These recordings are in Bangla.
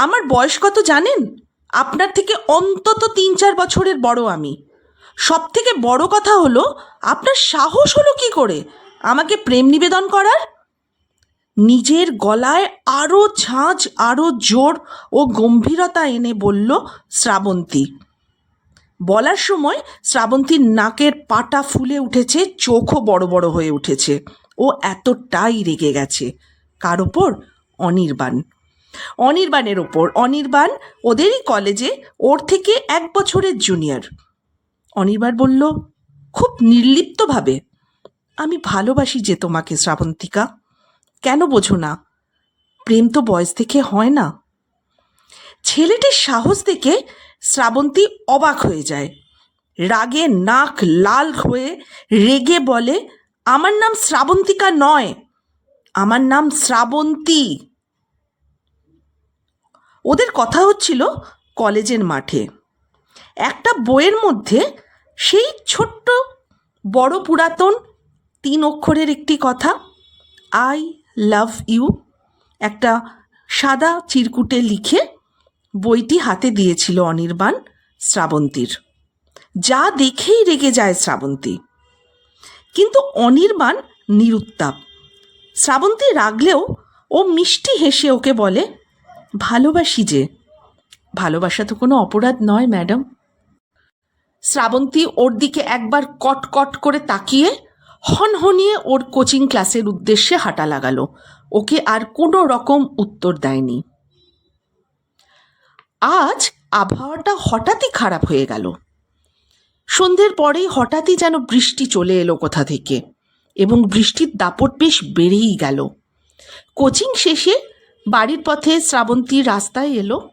আমার বয়স কত জানেন? আপনার থেকে অন্তত তিন চার বছরের বড় আমি। সব থেকে বড় কথা হলো, আপনার সাহস হলো কি করে? আমাকে প্রেম নিবেদন করার? নিজের গলায় আরও ঝাঁঝ আরও জোর ও গম্ভীরতা এনে বলল শ্রাবন্তী। বলার সময় শ্রাবন্তীর নাকের পাটা ফুলে উঠেছে, চোখও বড় বড় হয়ে উঠেছে। ও এতটাই রেগে গেছে। কার ওপর? অনির্বাণ। অনির্বাণের ওপর, অনির্বাণ ওদেরই কলেজে ওর থেকে এক বছরের জুনিয়র অনির্বাণ বলল, খুব নির্লিপ্তভাবে। আমি ভালোবাসি যে তোমাকে, শ্রাবন্তিকা। কেন বোঝো না? প্রেম তো বয়স থেকে হয় না। ছেলেটির সাহস দেখে শ্রাবন্তী অবাক হয়ে যায়। রাগে নাক লাল হয়ে রেগে বলে, আমার নাম শ্রাবন্তিকা নয়। আমার নাম শ্রাবন্তী। ওদের কথা হচ্ছিল কলেজের মাঠে। একটা বইয়ের মধ্যে সেই ছোট্ট, বড় পুরাতন তিন অক্ষরের একটি কথা আই লাভ ইউ একটা সাদা চিরকুটে লিখে বইটি হাতে দিয়েছিল অনির্বাণ শ্রাবন্তীর। যা দেখেই রেগে যায় শ্রাবন্তী। কিন্তু অনির্বাণ নিরুত্তাপ। শ্রাবন্তী রাগলেও ও মিষ্টি হেসে ওকে বলে ভালোবাসি যে। ভালোবাসা তো কোনো অপরাধ নয়, ম্যাডাম। শ্রাবন্তী ওর দিকে একবার কট কট করে তাকিয়ে হনহনিয়ে ওর কোচিং ক্লাসের উদ্দেশ্যে হাঁটা লাগালো। ওকে আর কোনো রকম উত্তর দেয়নি। আজ আবহাওয়াটা হঠাৎই খারাপ হয়ে গেল। সন্ধ্যের পরেই হঠাৎই যেন বৃষ্টি চলে এলো কোথা থেকে এবং বৃষ্টির দাপট বেশ বেড়েই গেল। কোচিং শেষে বাড়ির পথে শ্রাবন্তী রাস্তায় এলো।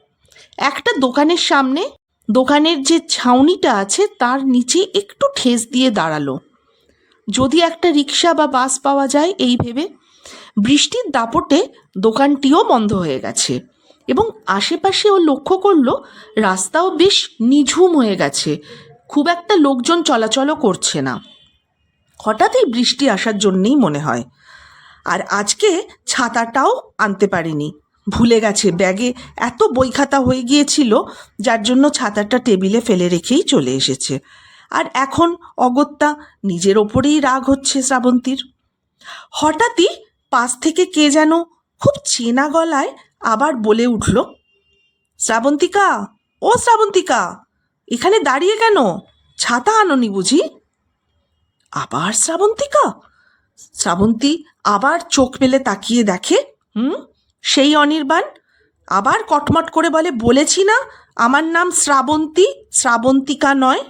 একটা দোকানের সামনে দোকানের যে ছাউনিটা আছে, তার নিচে একটু ঠেস দিয়ে দাঁড়াল। যদি একটা রিক্সা বা বাস পাওয়া যায় এই ভেবে, বৃষ্টির দাপটে দোকানটিও বন্ধ হয়ে গেছে এবং আশেপাশে ও লক্ষ্য করল, রাস্তাও বেশ নিঝুম হয়ে গেছে। খুব একটা লোকজন চলাচলও করছে না। হঠাৎই বৃষ্টি আসার জন্যেই মনে হয়। আর আজকে ছাতাটাও আনতে পারিনি। ভুলে গেছে, ব্যাগে এত বই খাতা হয়ে গিয়েছিল, যার জন্য ছাতাটা টেবিলে ফেলে রেখেই চলে এসেছে। আর এখন অগত্যা নিজের ওপরেই রাগ হচ্ছে শ্রাবন্তীর। হঠাৎই পাশ থেকে কে যেন খুব চেনা গলায় আবার বলে উঠল, শ্রাবন্তিকা, ও শ্রাবন্তিকা, এখানে দাঁড়িয়ে কেন? ছাতা আননি বুঝি? আবার শ্রাবন্তিকা? শ্রাবন্তী আবার চোখ মেলে তাকিয়ে দেখে, হুম, সেই অনির্বাণ? আবার কটমট করে বলে, বলেছি না আমার নাম শ্রাবন্তী, শ্রাবন্তিকা নয়?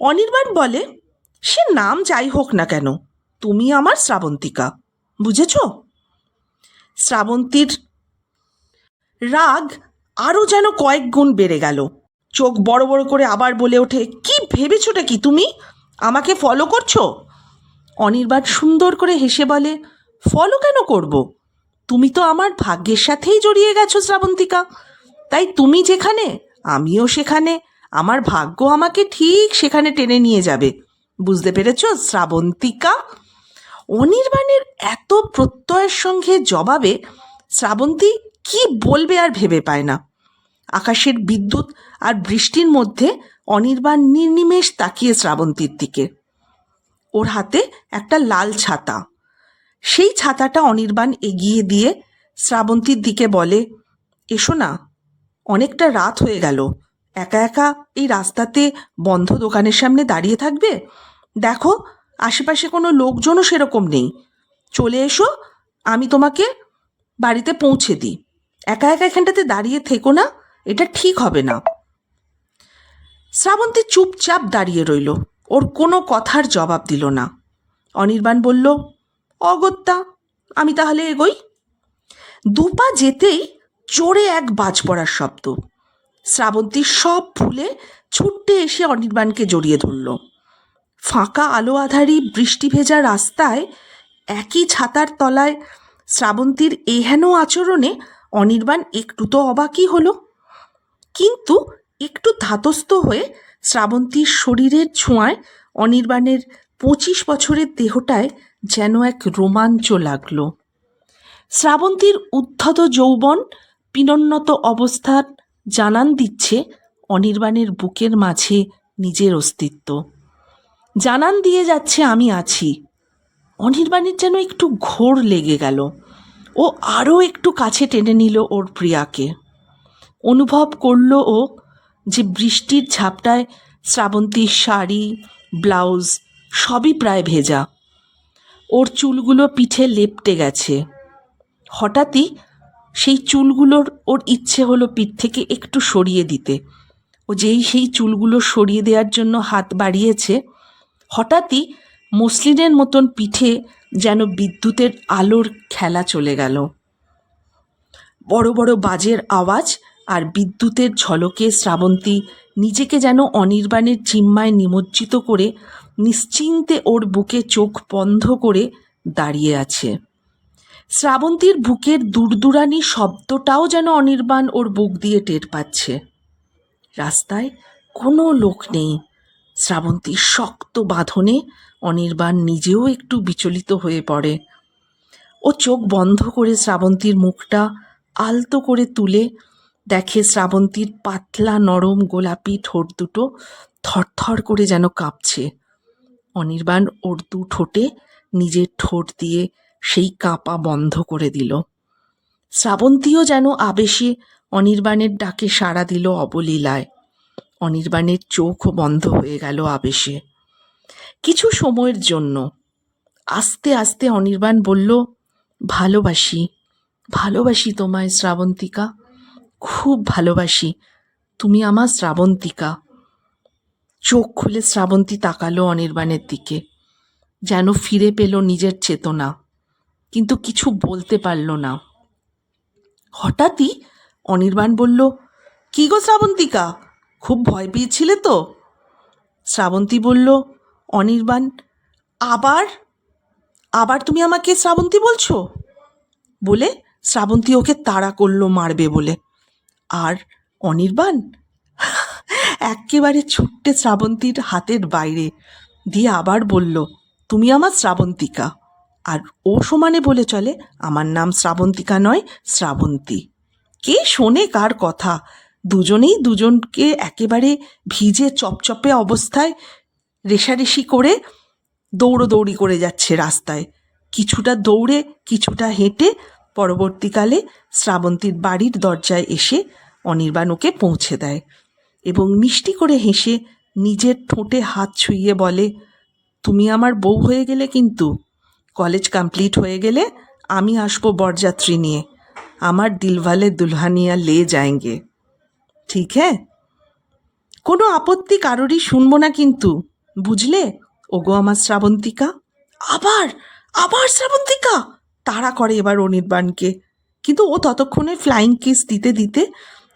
অনির্বাণ বলে, সে নাম যাই হোক না কেন, তুমি আমার শ্রাবন্তিকা, বুঝেছ? শ্রাবন্তীর রাগ আরও যেন কয়েক গুণ বেড়ে গেল। চোখ বড় বড় করে আবার বলে ওঠে, কি ভেবেছোটা কি তুমি? আমাকে ফলো করছ? অনির্বাণ সুন্দর করে হেসে বলে ফলো কেন করব? তুমি তো আমার ভাগ্যের সাথেই জড়িয়ে গেছো, শ্রাবন্তিকা। তাই তুমি যেখানে, আমিও সেখানে, আমার ভাগ্য আমাকে ঠিক সেখানে টেনে নিয়ে যাবে। বুঝতে পেরেছ, শ্রাবন্তিকা? অনির্বাণের এত প্রত্যয়ের সঙ্গে জবাবে শ্রাবন্তী কি বলবে আর ভেবে পায় না। আকাশের বিদ্যুৎ আর বৃষ্টির মধ্যে অনির্বাণ নির্নিমেষ তাকিয়ে শ্রাবন্তীর দিকে। ওর হাতে একটা লাল ছাতা। সেই ছাতাটা অনির্বাণ এগিয়ে দিয়ে শ্রাবন্তীর দিকে বলে, এসো না, অনেকটা রাত হয়ে গেল। একা একা এই রাস্তাতে বন্ধ দোকানের সামনে দাঁড়িয়ে থাকবে? দেখো, আশেপাশে কোনো লোকজনও সেরকম নেই। চলে এসো, আমি তোমাকে বাড়িতে পৌঁছে দিই। একা একা এখানটাতে দাঁড়িয়ে থেকো না, এটা ঠিক হবে না। শ্রাবন্তী চুপচাপ দাঁড়িয়ে রইল। ওর কোনো কথার জবাব দিল না। অনির্বাণ বলল, অগত্যা, আমি তাহলে এগোই? দুপা যেতেই জোরে এক বাজ পড়ার শব্দ। শ্রাবন্তী সব ভুলে ছুটতে এসে অনির্বাণকে জড়িয়ে ধরল। ফাঁকা আলো আধারি বৃষ্টি ভেজা রাস্তায় একই ছাতার তলায় শ্রাবন্তীর এহেন আচরণে অনির্বাণ একটু তো অবাকই হলো। কিন্তু একটু ধাতস্থ হয়ে শ্রাবন্তীর শরীরের ছোঁয়ায় অনির্বাণের পঁচিশ বছরের দেহটায় যেন এক রোমাঞ্চ লাগল। শ্রাবন্তীর উদ্ধত যৌবন, পিনন্নত অবস্থার জানান দিচ্ছে অনির্বাণের বুকের মাঝে নিজের অস্তিত্ব। জানান দিয়ে যাচ্ছে, আমি আছি। অনির্বাণের যেন একটু ঘোর লেগে গেল। ও আরও একটু কাছে টেনে নিল ওর প্রিয়াকে। অনুভব করল ও যে বৃষ্টির ঝাপটায় শ্রাবন্তীর শাড়ি, ব্লাউজ সবই প্রায় ভেজা। ওর চুলগুলো পিঠে লেপটে গেছে। হঠাৎই সেই চুলগুলোর ওর ইচ্ছে হলো পিঠ থেকে একটু সরিয়ে দিতে। ও যেই সেই চুলগুলো সরিয়ে দেওয়ার জন্য হাত বাড়িয়েছে, হঠাৎই মসলিনের মতন পিঠে যেন বিদ্যুতের আলোর খেলা চলে গেল। বড় বড় বাজের আওয়াজ আর বিদ্যুতের ঝলকে শ্রাবন্তী নিজেকে যেন অনির্বাণের জিম্মায় নিমজ্জিত করে নিশ্চিন্তে ওর বুকে চোখ বন্ধ করে দাঁড়িয়ে আছে। শ্রাবন্তীর বুকের দূরদূরানি শব্দটাও যেন অনির্বাণ ওর বুক দিয়ে টের পাচ্ছে। রাস্তায় কোনো লোক নেই। শ্রাবন্তীর শক্ত বাঁধনে অনির্বাণ নিজেও একটু বিচলিত হয়ে পড়ে। ও চোখ বন্ধ করে শ্রাবন্তীর মুখটা আলতো করে তুলে দেখে শ্রাবন্তীর পাতলা নরম গোলাপি ঠোঁট দুটো থরথর করে যেন কাঁপছে। অনির্বাণ ওর দু ঠোঁটে নিজের ঠোঁট দিয়ে সেই কাঁপা বন্ধ করে দিল। শ্রাবন্তীও যেন আবেশে অনির্বাণের ডাকে সাড়া দিল অবলীলায়। অনির্বাণের চোখও বন্ধ হয়ে গেল আবেশে। কিছু সময়ের জন্য আস্তে আস্তে অনির্বাণ বলল, ভালোবাসি ভালোবাসি তোমায় শ্রাবন্তিকা। খুব ভালোবাসি। তুমি আমার শ্রাবন্তিকা। চোখ খুলে শ্রাবন্তী তাকালো অনির্বাণের দিকে। যেন ফিরে পেল নিজের চেতনা। কিন্তু কিছু বলতে পারল না। হঠাৎই অনির্বাণ বলল, কি গো শ্রাবন্তিকা? খুব ভয় পেয়েছিলে তো? শ্রাবন্তী বলল, অনির্বাণ, আবার? আবার তুমি আমাকে শ্রাবন্তী বলছো? বলে শ্রাবন্তী ওকে তাড়া করল মারবে বলে। আর অনির্বাণ? একেবারে ছুট্টে শ্রাবন্তীর হাতের বাইরে। দিয়ে আবার বলল, তুমি আমার শ্রাবন্তিকা। আর ও সমানে বলে চলে, আমার নাম শ্রাবন্তিকা নয়, শ্রাবন্তী। কে শোনে কার কথা? দুজনেই দুজনকে একেবারে ভিজে চপচপে অবস্থায় রেশারেশি করে দৌড়োদৌড়ি করে যাচ্ছে রাস্তায়। কিছুটা দৌড়ে, কিছুটা হেঁটে পরবর্তীকালে শ্রাবন্তীর বাড়ির দরজায় এসে অনির্বাণ ওকে পৌঁছে দেয় এবং মিষ্টি করে হেসে নিজের ঠোঁটে হাত ছুঁয়ে বলে, তুমি আমার বউ হয়ে গেলে কিন্তু। কলেজ কমপ্লিট হয়ে গেলে আমি আসব বরযাত্রী নিয়ে। আমার দিলভালে দুলহানিয়া লে যায়েঙ্গে। ঠিক হ্যাঁ? কোনো আপত্তি কারোরই শুনব না কিন্তু। বুঝলে? ওগো আমার শ্রাবন্তিকা। আবার? আবার শ্রাবন্তিকা? তাড়া করে এবার অনির্বাণকে। কিন্তু ও ততক্ষণে ফ্লাইং কিস দিতে দিতে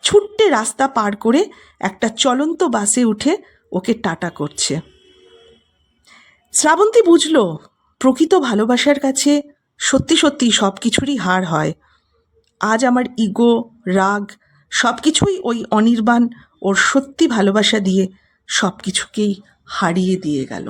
ছুট্টে রাস্তা পার করে একটা চলন্ত বাসে উঠে ওকে টাটা করছে। শ্রাবন্তী বুঝলো, প্রকৃত ভালোবাসার কাছে সত্যি সত্যি সব কিছুরই হার হয়। আজ আমার ইগো, রাগ সব কিছুই ওই অনির্বাণ ওর সত্যি ভালোবাসা দিয়ে সব কিছুকেই হারিয়ে দিয়ে গেল।